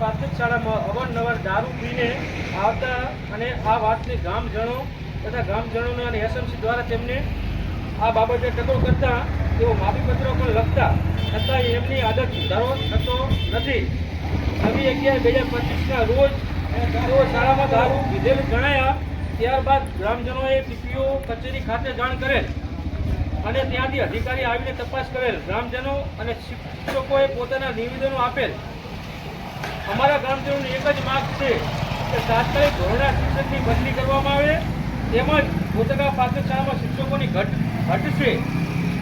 પ્રાથમિક શાળામાં અવારનવાર દારૂ પીને આવતા અને આ વાતને ગામજણો તથા ગામજનોને અને એસએમસી દ્વારા તેમને આ બાબતે ટકોર કરતા તેઓ માફીપત્રો પણ લખતા છતાં એમની આદત સુધારો થતો નથી. છવ્વી અગિયાર બે હજાર પચીસના રોજ તેઓ શાળામાં દારૂ પીધેલું જણાયા ત્યારબાદ ગ્રામજનોએ પીપીઓ કચેરી ખાતે જાણ કરેલ અને ત્યાંથી અધિકારી આવીને તપાસ કરેલ. ગ્રામજનો અને શિક્ષકોએ પોતાના નિવેદનો આપેલ. અમારા ગ્રામજનોની એક જ માંગ છે કે તાત્કાલિક ધોરણે શિક્ષકની બદલી કરવામાં આવે, તેમજ પોતાના પ્રાથમિક શિક્ષકોની ઘટ ઘટ છે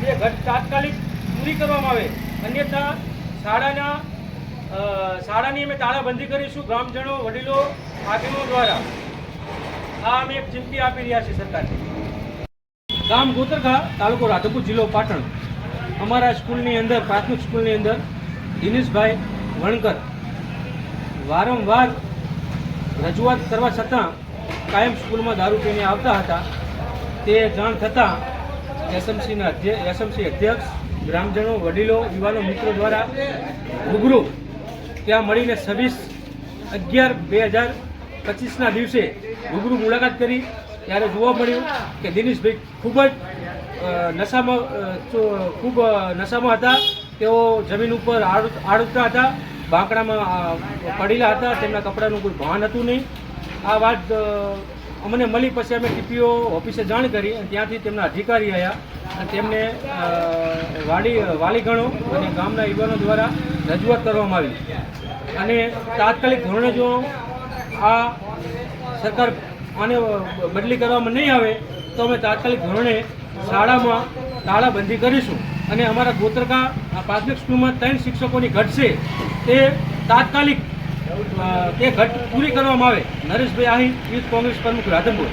તે ઘટ તાત્કાલિક પૂરી કરવામાં આવે. અન્યથા શાળાના શાળાની અમે તાળાબંધી કરીશું ગ્રામજનો, વડીલો, આગેવાનો દ્વારા. આ અમે એક ચીમકી આપી રહ્યા છીએ સરકારને. ગામ ગોતરખા, તાલુકો રાધપુર જિલ્લો પાટણ. અમારા સ્કૂલની અંદર, પ્રાથમિક સ્કૂલની અંદર દિનેશભાઈ વણકર વારંવાર રજૂઆત કરવા છતાં કાયમ સ્કૂલમાં દારૂ પીને આવતા હતા. તે જાણ થતાં એસએમસીના એસએમસી અધ્યક્ષ, ગ્રામજનો, વડીલો, યુવાનો મિત્રો દ્વારા રૂબરૂ ત્યાં મળીને છવ્વીસ અગિયાર બે હજાર પચીસના દિવસે રૂબરૂ મુલાકાત કરી. ત્યારે જોવા મળ્યું કે દિનેશભાઈ ખૂબ જ નશામાં ખૂબ નશામાં હતા. તેઓ જમીન ઉપર આડ- આડુતા હતા. બાંકડામાં પડેલા હતા, તેમના કપડાનું કોઈ ભાન હતું નહીં. આ વાત અમને મળી પછી અમે ટીપીઓ ઓફિસે જાણ કરી અને ત્યાંથી તેમના અધિકારી આવ્યા અને તેમને વાડી વાલી, વાલીગણો અને ગામના યુવાનો દ્વારા રજૂઆત કરવામાં આવી. અને તાત્કાલિક ધોરણે જો આ સરકાર આને બદલી કરવામાં નહીં આવે, તો અમે તાત્કાલિક ધોરણે શાળામાં તાળાબંધી કરીશું. અને અમારા ગોત્રકા પ્રાથમિક સ્કૂલમાં ત્રણ શિક્ષકોની ઘટ છે, તે તાત્કાલિક તે ઘટ પૂરી કરવામાં આવે. નરેશભાઈ આહિર, યુથ કોંગ્રેસ પ્રમુખ રાધનપુર.